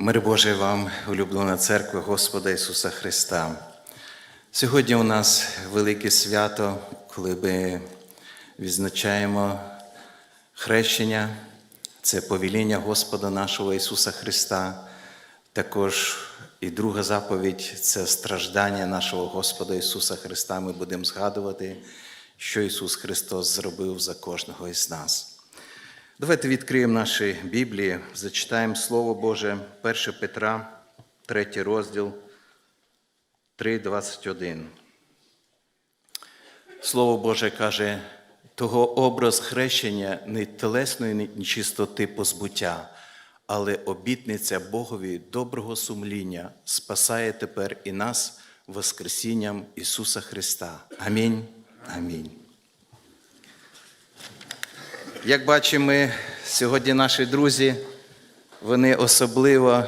Мир Божий вам, улюблена церква Господа Ісуса Христа. Сьогодні у нас велике свято, коли ми відзначаємо хрещення, це повеління Господа нашого Ісуса Христа. Також і друга заповідь це страждання нашого Господа Ісуса Христа. Ми будемо згадувати, що Ісус Христос зробив за кожного із нас. Давайте відкриємо наші Біблії, зачитаємо Слово Боже, 1 Петра, 3 розділ, 3,21. Слово Боже каже, того образ хрещення не телесної нечистоти позбуття, але обітниця Богові доброго сумління спасає тепер і нас Воскресінням Ісуса Христа. Амінь. Амінь. Як бачимо, сьогодні наші друзі, вони особливо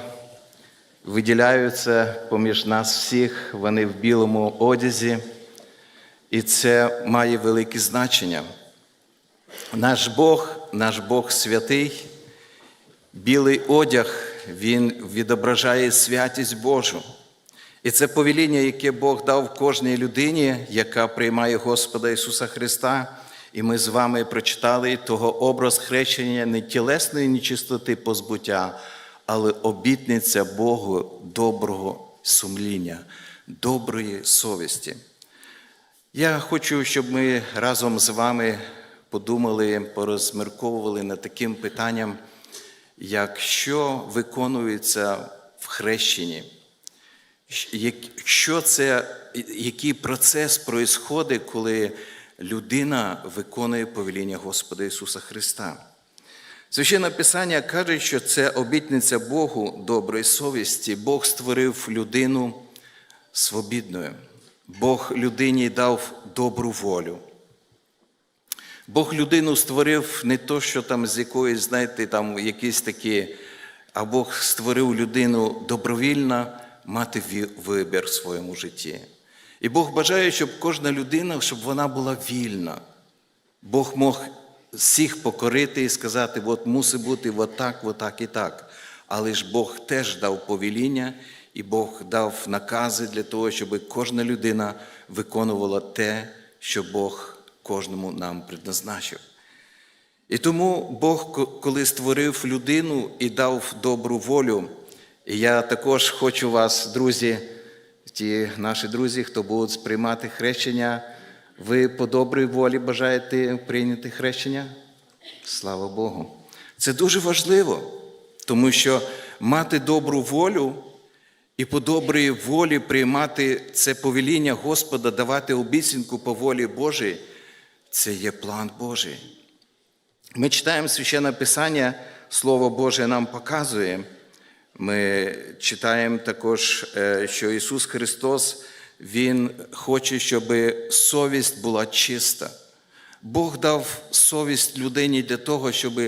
виділяються поміж нас всіх, вони в білому одязі, і це має велике значення. Наш Бог, наш Бог святий, білий одяг, Він відображає святість Божу. І це повеління, яке Бог дав кожній людині, яка приймає Господа Ісуса Христа. І ми з вами прочитали того образ хрещення не тілесної нечистоти позбуття, але обітниця Богу доброго сумління, доброї совісті. Я хочу, щоб ми разом з вами подумали, порозмірковували над таким питанням, як що виконується в хрещенні. Що це, який процес проїсходить, коли людина виконує повеління Господа Ісуса Христа. Священне Писання каже, що це обітниця Богу доброї совісті. Бог створив людину свобідною. Бог людині дав добру волю. Бог людину створив не то, що там з якоїсь, знаєте, там якісь такі, а Бог створив людину добровільно мати вибір в своєму житті. І Бог бажає, щоб кожна людина, щоб вона була вільна. Бог мог всіх покорити і сказати, от мусить бути от так, от так і так. Але ж Бог теж дав повеління, і Бог дав накази для того, щоб кожна людина виконувала те, що Бог кожному нам предназначив. І тому Бог, коли створив людину і дав добру волю, я також хочу вас, друзі, ті наші друзі, хто будуть сприймати хрещення, ви по добрій волі бажаєте прийняти хрещення? Слава Богу. Це дуже важливо, тому що мати добру волю і по добрій волі приймати це повеління Господа, давати обіцянку по волі Божій, це є план Божий. Ми читаємо священне Писання, Слово Боже нам показує. Ми читаємо також, що Ісус Христос, Він хоче, щоб совість була чиста. Бог дав совість людині для того, щоб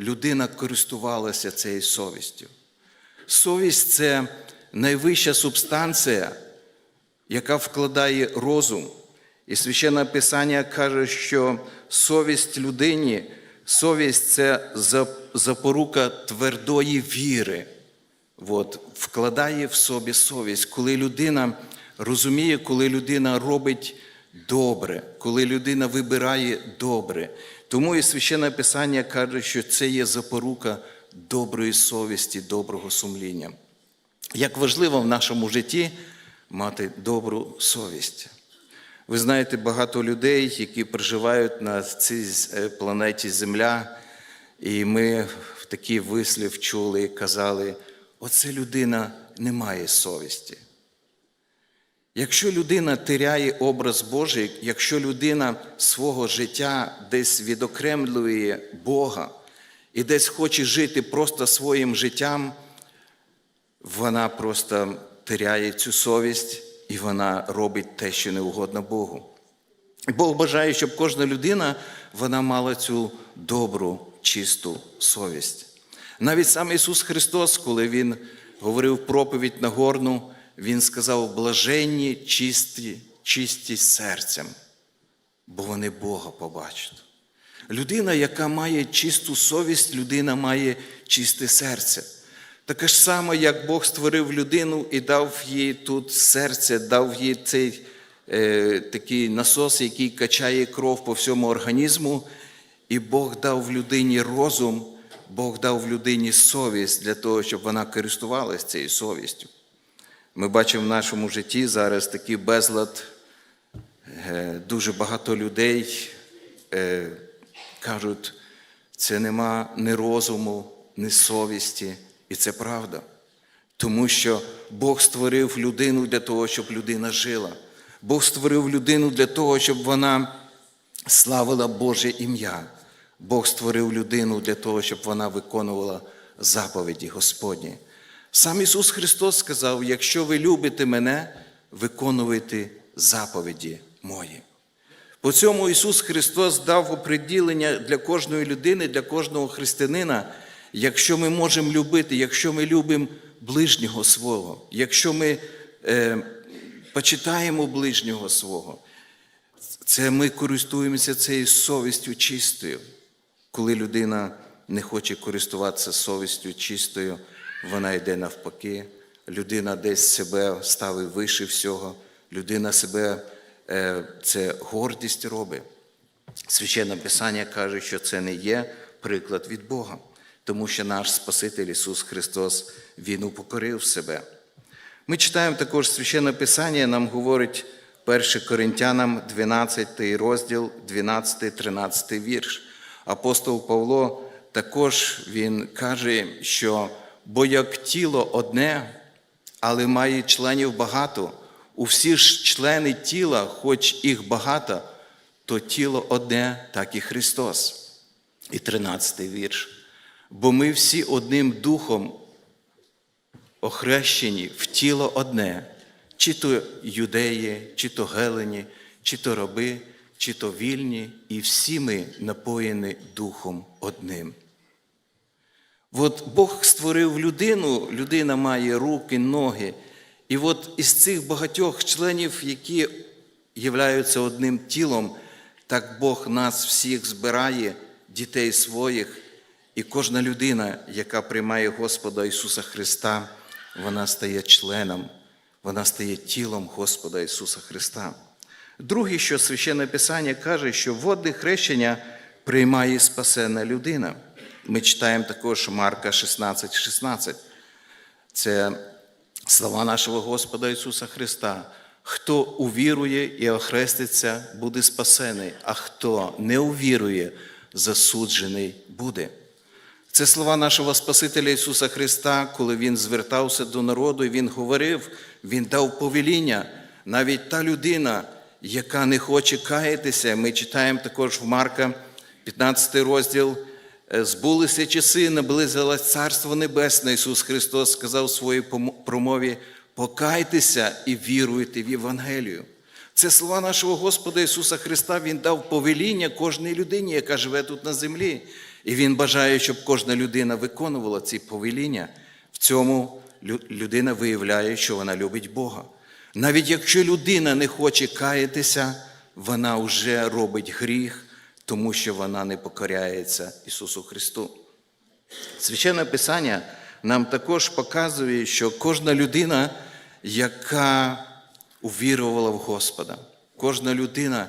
людина користувалася цією совістю. Совість це найвища субстанція, яка вкладає розум. І священне Писання каже, що совість людині, совість це запорука твердої віри. От, вкладає в собі совість, коли людина розуміє, коли людина робить добре, коли людина вибирає добре. Тому і священне Писання каже, що це є запорука доброї совісті, доброго сумління. Як важливо в нашому житті мати добру совість. Ви знаєте, багато людей, які проживають на цій планеті Земля, і ми в такий вислів чули і казали. Оце людина не має совісті. Якщо людина теряє образ Божий, якщо людина свого життя десь відокремлює Бога і десь хоче жити просто своїм життям, вона просто теряє цю совість і вона робить те, що не угодно Богу. Бог бажає, щоб кожна людина вона мала цю добру, чисту совість. Навіть сам Ісус Христос, коли Він говорив проповідь Нагорну, Він сказав, блаженні, чисті, чисті серцем, бо вони Бога побачать. Людина, яка має чисту совість, людина має чисте серце. Таке ж саме, як Бог створив людину і дав їй тут серце, дав їй цей е, такий насос, який качає кров по всьому організму, і Бог дав людині розум, Бог дав людині совість для того, щоб вона користувалася цією совістю. Ми бачимо в нашому житті зараз такий безлад, Е, дуже багато людей е, кажуть, це нема ні розуму, ні совісті, і це правда. Тому що Бог створив людину для того, щоб людина жила. Бог створив людину для того, щоб вона славила Боже ім'я. Бог створив людину для того, щоб вона виконувала заповіді Господні. Сам Ісус Христос сказав: якщо ви любите мене, виконуйте заповіді мої. По цьому Ісус Христос дав оприділення для кожної людини, для кожного християнина, якщо ми можемо любити, якщо ми любимо ближнього свого, якщо ми е, почитаємо ближнього свого, це ми користуємося цією совістю чистою. Коли людина не хоче користуватися совістю чистою, вона йде навпаки, людина десь себе ставить вище всього, людина себе е, це гордість робить. Священне Писання каже, що це не є приклад від Бога, тому що наш Спаситель Ісус Христос Він упокорив себе. Ми читаємо також Священне Писання, нам говорить 1 Коринтянам 12 розділ, 12-13 вірш. Апостол Павло також він каже, що бо як тіло одне, але має членів багато, у всі ж члени тіла, хоч їх багато, то тіло одне, так і Христос. І 13 вірш. Бо ми всі одним духом охрещені в тіло одне, чи то юдеї, чи то гелені, чи то раби, чи то вільні, і всі ми напоєні духом одним. От Бог створив людину, людина має руки, ноги. І от із цих багатьох членів, які являються одним тілом, так Бог нас всіх збирає, дітей своїх, і кожна людина, яка приймає Господа Ісуса Христа, вона стає членом, вона стає тілом Господа Ісуса Христа. Друге, що Священне Писання каже, що водне хрещення приймає спасена людина. Ми читаємо також Марка 16, 16. Це слова нашого Господа Ісуса Христа. Хто увірує і охреститься, буде спасений, а хто не увірує, засуджений буде. Це слова нашого Спасителя Ісуса Христа, коли Він звертався до народу, і Він говорив, Він дав повеління. Навіть та людина, яка не хоче каятися, ми читаємо також в Марка, 15 розділ. Збулися часи, наблизилось Царство Небесне. Ісус Христос сказав в своїй промові: покайтеся і віруйте в Євангелію. Це слова нашого Господа Ісуса Христа. Він дав повеління кожній людині, яка живе тут на землі. І Він бажає, щоб кожна людина виконувала ці повеління. В цьому людина виявляє, що вона любить Бога. Навіть якщо людина не хоче каятися, вона вже робить гріх, тому що вона не покоряється Ісусу Христу. Священне Писання нам також показує, що кожна людина, яка увірувала в Господа, кожна людина,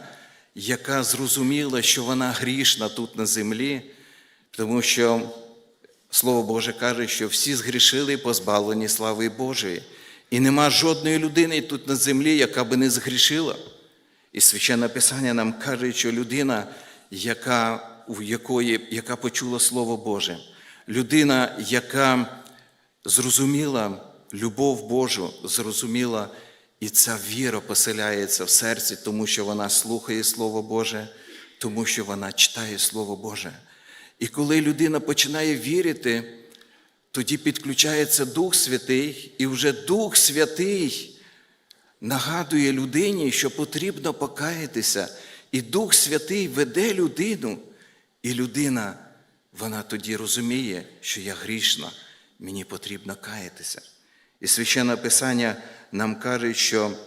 яка зрозуміла, що вона грішна тут на землі, тому що Слово Боже каже, що всі згрішили позбавлені слави Божої. І нема жодної людини тут на землі, яка би не згрішила. І священне Писання нам каже, що людина, яка, у якої, яка почула Слово Боже, людина, яка зрозуміла любов Божу, зрозуміла, і ця віра поселяється в серці, тому що вона слухає Слово Боже, тому що вона читає Слово Боже. І коли людина починає вірити, тоді підключається Дух Святий, і вже Дух Святий нагадує людині, що потрібно покаятися. І Дух Святий веде людину, і людина, вона тоді розуміє, що я грішна, мені потрібно каятися. І священне Писання нам каже, що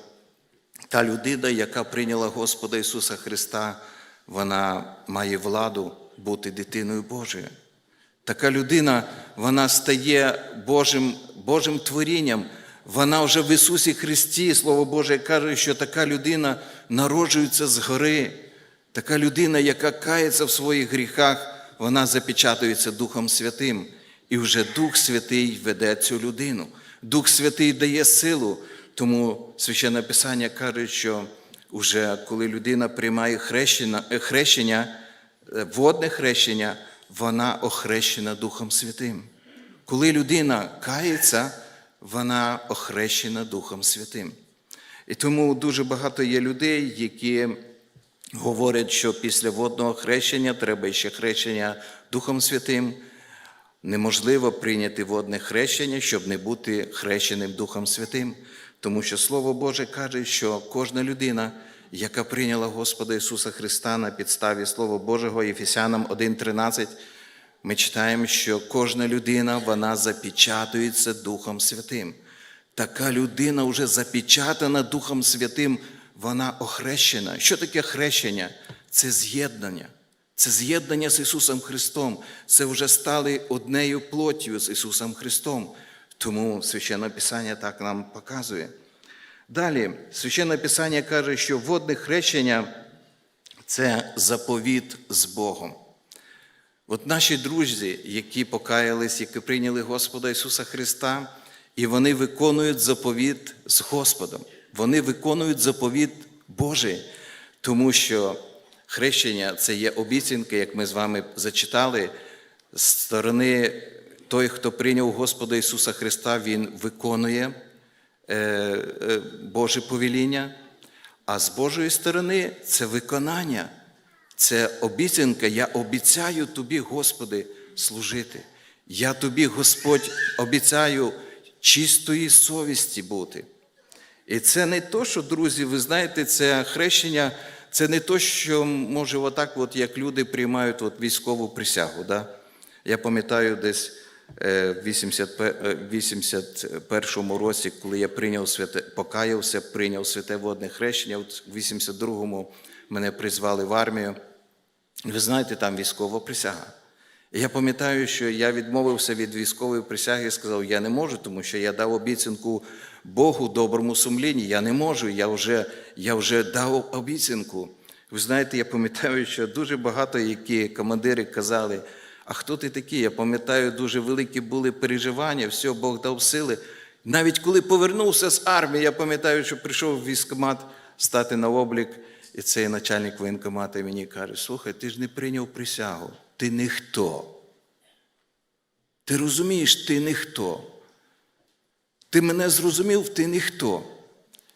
та людина, яка прийняла Господа Ісуса Христа, вона має владу бути дитиною Божою. Така людина вона стає Божим, Божим творінням. Вона вже в Ісусі Христі, Слово Боже, каже, що така людина народжується згори. Така людина, яка кається в своїх гріхах, вона запечатується Духом Святим. І вже Дух Святий веде цю людину. Дух Святий дає силу. Тому Священне Писання каже, що вже коли людина приймає хрещення, водне хрещення, вона охрещена Духом Святим. Коли людина кається, вона охрещена Духом Святим. І тому дуже багато є людей, які говорять, що після водного хрещення треба ще хрещення Духом Святим. Неможливо прийняти водне хрещення, щоб не бути хрещеним Духом Святим, тому що Слово Боже каже, що кожна людина, яка прийняла Господа Ісуса Христа на підставі Слова Божого, Єфесянам 1,13, ми читаємо, що кожна людина вона запечатується Духом Святим. Така людина вже запечатана Духом Святим, вона охрещена. Що таке хрещення? Це з'єднання. Це з'єднання з Ісусом Христом. Це вже стали однею плоттю з Ісусом Христом. Тому Священне Писання так нам показує. Далі, Священне Писання каже, що водне хрещення це заповіт з Богом. От наші друзі, які покаялись, які прийняли Господа Ісуса Христа, і вони виконують заповіт з Господом. Вони виконують заповіт Божий, тому що хрещення це є обіцянка, як ми з вами зачитали, з сторони той, хто прийняв Господа Ісуса Христа, Він виконує Боже повеління, а з Божої сторони це виконання. Це обіцянка, я обіцяю тобі, Господи, служити. Я тобі, Господь, обіцяю чистої совісті бути. І це не то, що, друзі, ви знаєте, це хрещення, це не то, що може, отак, от, як люди приймають от, військову присягу. Да? Я пам'ятаю десь е, в 81 році, коли я прийняв святе, покаявся, прийняв святе водне хрещення, в 82-му мене призвали в армію. Ви знаєте, там військова присяга. Я пам'ятаю, що я відмовився від військової присяги і сказав, я не можу, тому що я дав обіцянку Богу, доброму сумлінні. Я не можу, я вже, я вже дав обіцянку. Ви знаєте, я пам'ятаю, що дуже багато які командири казали, а хто ти такий? Я пам'ятаю, дуже великі були переживання, все, Бог дав сили. Навіть коли повернувся з армії, я пам'ятаю, що прийшов в військкомат стати на облік, і цей начальник воєнкомата мені каже: слухай, ти ж не прийняв присягу, ти ніхто. Ти розумієш, ти ніхто. Ти мене зрозумів, ти ніхто.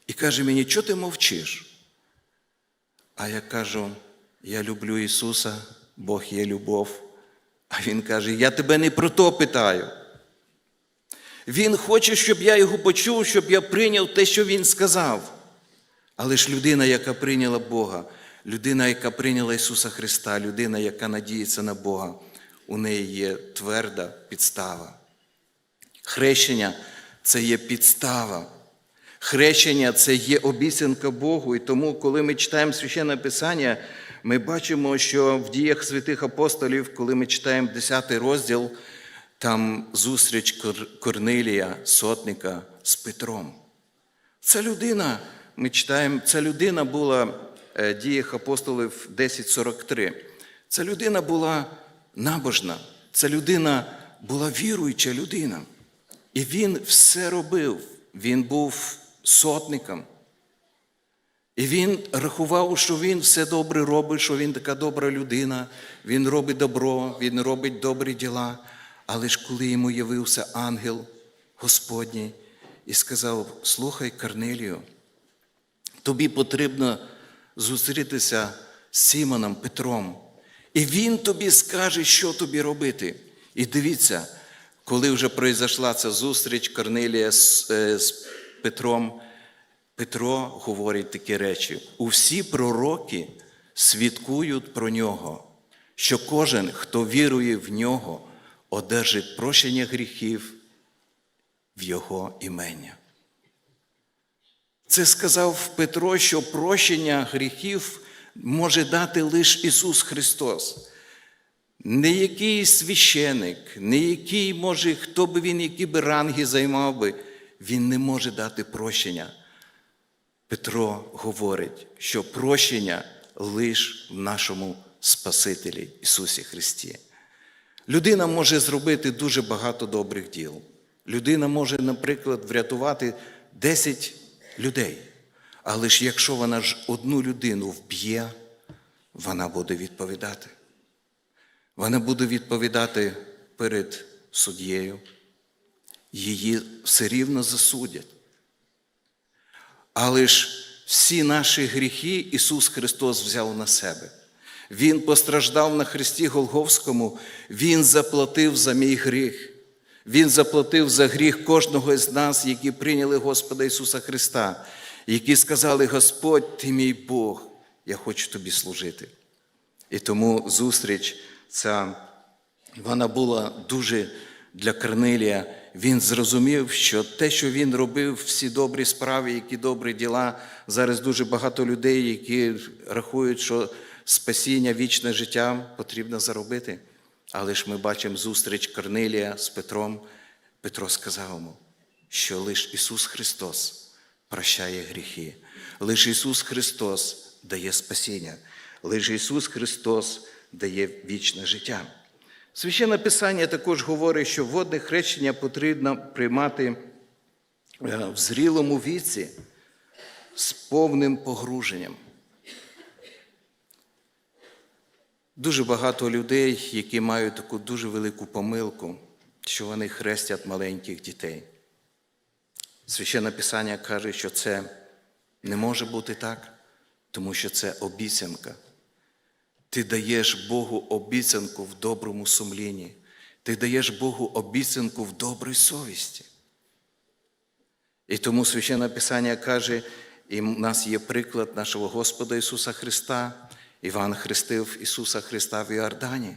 І каже мені, чого ти мовчиш? А я кажу, я люблю Ісуса, Бог є любов. А Він каже, я тебе не про то питаю. Він хоче, щоб я його почув, щоб я прийняв те, що Він сказав. Але ж людина, яка прийняла Бога, людина, яка прийняла Ісуса Христа, людина, яка надіється на Бога, у неї є тверда підстава. Хрещення це є підстава. Хрещення це є обіцянка Богу. І тому, коли ми читаємо священне Писання, ми бачимо, що в діях святих апостолів, коли ми читаємо 10 розділ, там зустріч Корнилія, сотника з Петром. Ця людина, ми читаємо, ця людина була в діях апостолів 10.43. Ця людина була набожна, ця людина була віруюча людина. І він все робив. Він був сотником. І він рахував, що він все добре робить, що він така добра людина, він робить добро, він робить добрі діла. Але ж коли йому явився ангел Господній і сказав: Слухай, Корнелію, тобі потрібно зустрітися з Симоном Петром, і він тобі скаже, що тобі робити. І дивіться, коли вже пройшла ця зустріч Корнелія з, з Петром, Петро говорить такі речі: усі пророки свідкують про нього, що кожен, хто вірує в нього, одержить прощення гріхів в Його імення. Це сказав Петро, що прощення гріхів може дати лише Ісус Христос. не який священик, не який, може, хто би він, які би ранги займав би, він не може дати прощення. Петро говорить, що прощення лише в нашому Спасителі Ісусі Христі. Людина може зробити дуже багато добрих діл. Людина може, наприклад, врятувати 10 людей. Але ж якщо вона ж одну людину вб'є, вона буде відповідати. Вона буде відповідати перед суддєю. Її все рівно засудять. Але ж всі наші гріхи Ісус Христос взяв на себе. Він постраждав на Христі Голговському, Він заплатив за мій гріх. Він заплатив за гріх кожного з нас, які прийняли Господа Ісуса Христа, які сказали: Господь, ти мій Бог, я хочу тобі служити. І тому зустріч ця вона була дуже для Корнилія. Він зрозумів, що те, що він робив, всі добрі справи, які добрі діла, зараз дуже багато людей, які рахують, що спасіння, вічне життя потрібно заробити. Але ж ми бачимо зустріч Корнилія з Петром. Петро сказав йому, що лише Ісус Христос прощає гріхи, лише Ісус Христос дає спасіння, лише Ісус Христос дає вічне життя. Священне Писання також говорить, що водне хрещення потрібно приймати е, в зрілому віці з повним погруженням. Дуже багато людей, які мають таку дуже велику помилку, що вони хрестять маленьких дітей. Священне Писання каже, що це не може бути так, тому що це обіцянка. Ти даєш Богу обіцянку в доброму сумлінні. Ти даєш Богу обіцянку в добрій совісті. І тому Священне Писання каже, і в нас є приклад нашого Господа Ісуса Христа. Іван хрестив Ісуса Христа в Іордані.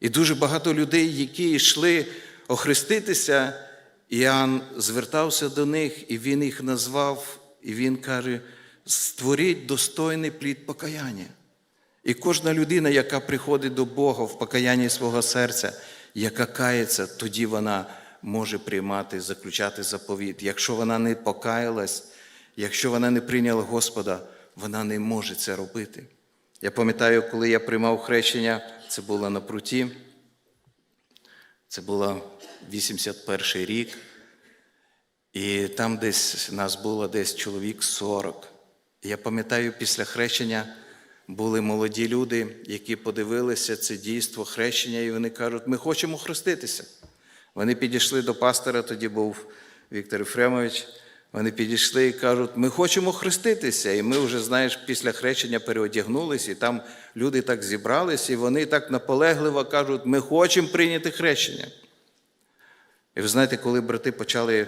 І дуже багато людей, які йшли охреститися, Іоанн звертався до них, і він їх назвав, і він каже: створіть достойний плід покаяння. І кожна людина, яка приходить до Бога в покаянні свого серця, яка кається, тоді вона може приймати, заключати заповіт. Якщо вона не покаялась, якщо вона не прийняла Господа, вона не може це робити. Я пам'ятаю, коли я приймав хрещення, це було на пруті, це було 81 рік, і там десь нас було десь чоловік 40. Я пам'ятаю, після хрещення були молоді люди, які подивилися це дійство хрещення, і вони кажуть, ми хочемо хреститися. Вони підійшли до пастора, тоді був Віктор Єфремович. Вони підійшли і кажуть, ми хочемо хреститися. І ми вже, знаєш, після хрещення переодягнулися, і там люди так зібралися, і вони так наполегливо кажуть, ми хочемо прийняти хрещення. І ви знаєте, коли брати почали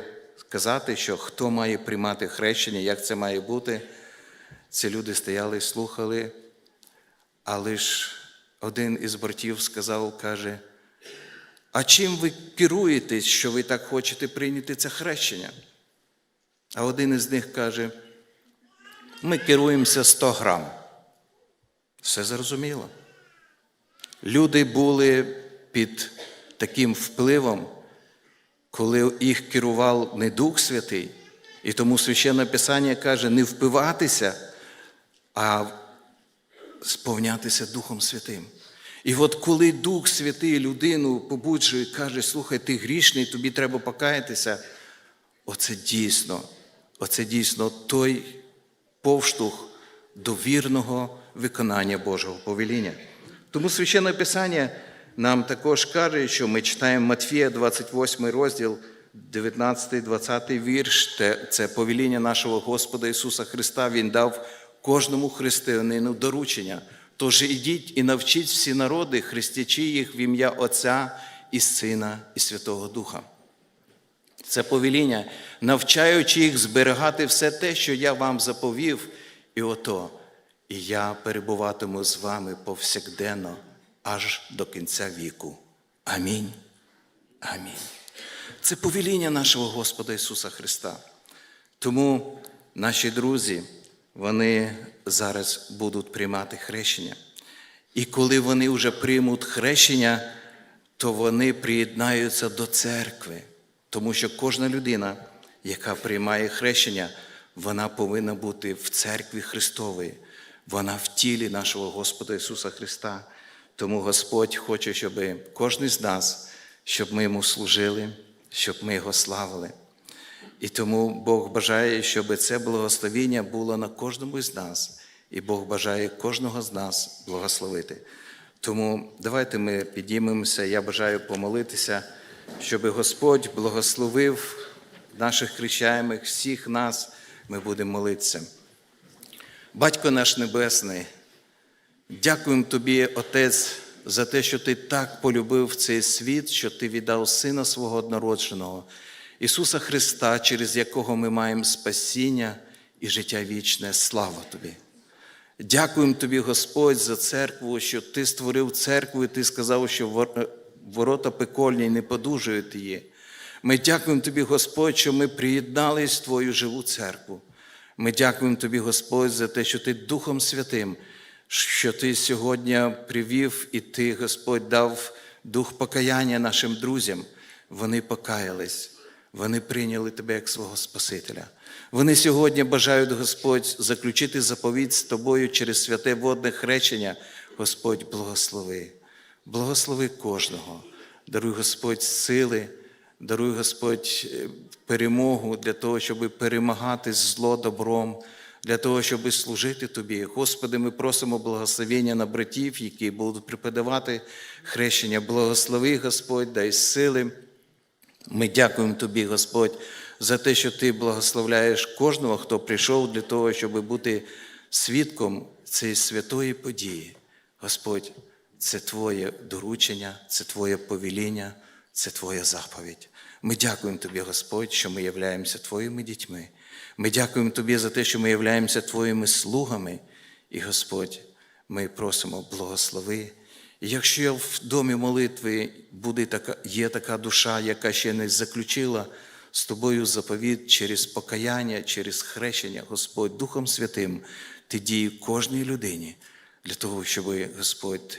казати, що хто має приймати хрещення, як це має бути, ці люди стояли і слухали. Але ж один із братів сказав, каже, а чим ви керуєтесь, що ви так хочете прийняти це хрещення? А один із них каже, ми керуємося 100 грам. Все зрозуміло. Люди були під таким впливом, коли їх керував не Дух Святий, і тому священне Писання каже, не впиватися, а сповнятися Духом Святим. І от коли Дух Святий людину побуджує, каже, слухай, ти грішний, тобі треба покаятися, оце дійсно, оце дійсно той повштовх до вірного виконання Божого повеління. Тому священне Писання нам також каже, що ми читаємо Матфія, 28 розділ, 19-20 вірш, це повеління нашого Господа Ісуса Христа. Він дав кожному християнину доручення. Тож ідіть і навчіть всі народи, хрестячи їх в ім'я Отця і Сина, і Святого Духа. Це повеління, навчаючи їх зберігати все те, що я вам заповів, і ото, і я перебуватиму з вами повсякденно аж до кінця віку. Амінь. Амінь. Це повеління нашого Господа Ісуса Христа. Тому наші друзі, вони зараз будуть приймати хрещення. І коли вони вже приймуть хрещення, то вони приєднаються до церкви. Тому що кожна людина, яка приймає хрещення, вона повинна бути в церкві Христової, вона в тілі нашого Господа Ісуса Христа. Тому Господь хоче, щоб кожен з нас, щоб ми йому служили, щоб ми його славили. І тому Бог бажає, щоб це благословіння було на кожному з нас, і Бог бажає кожного з нас благословити. Тому давайте ми підіймемося. Я бажаю помолитися, щоб Господь благословив наших хрещаємих, всіх нас. Ми будемо молитися. Батько наш Небесний, дякуємо Тобі, Отець, за те, що Ти так полюбив цей світ, що Ти віддав Сина свого однородженого, Ісуса Христа, через якого ми маємо спасіння і життя вічне. Слава Тобі! Дякуємо Тобі, Господь, за церкву, що Ти створив церкву, і Ти сказав, що ворота пекольні не подужують її. Ми дякуємо Тобі, Господь, що ми приєднались в Твою живу церкву. Ми дякуємо Тобі, Господь, за те, що Ти Духом Святим, що Ти сьогодні привів і Ти, Господь, дав дух покаяння нашим друзям. Вони покаялись, вони прийняли Тебе як свого Спасителя. Вони сьогодні бажають, Господь, заключити заповідь з Тобою через святе водне хрещення. Господь, благослови, благослови кожного. Даруй Господь сили, даруй Господь е, перемогу для того, щоб перемагати зло добром, для того, щоб служити Тобі. Господи, ми просимо благословення на братів, які будуть преподавати хрещення. Благослови, Господь, дай сили. Ми дякуємо Тобі, Господь, за те, що Ти благословляєш кожного, хто прийшов для того, щоб бути свідком цієї святої події. Господь, це Твоє доручення, це Твоє повеління, це Твоя заповідь. Ми дякуємо Тобі, Господь, що ми являємося Твоїми дітьми. Ми дякуємо Тобі за те, що ми являємося Твоїми слугами. І, Господь, ми просимо благослови. Якщо в домі молитви буде така, є така душа, яка ще не заключила з тобою заповідь через покаяння, через хрещення, Господь Духом Святим, ти дій кожній людині для того, щоб Господь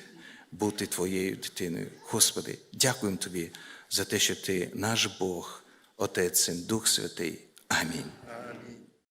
бути твоєю дитиною. Господи, дякуємо Тобі за те, що Ти наш Бог, Отець, Син, Дух Святий. Амінь.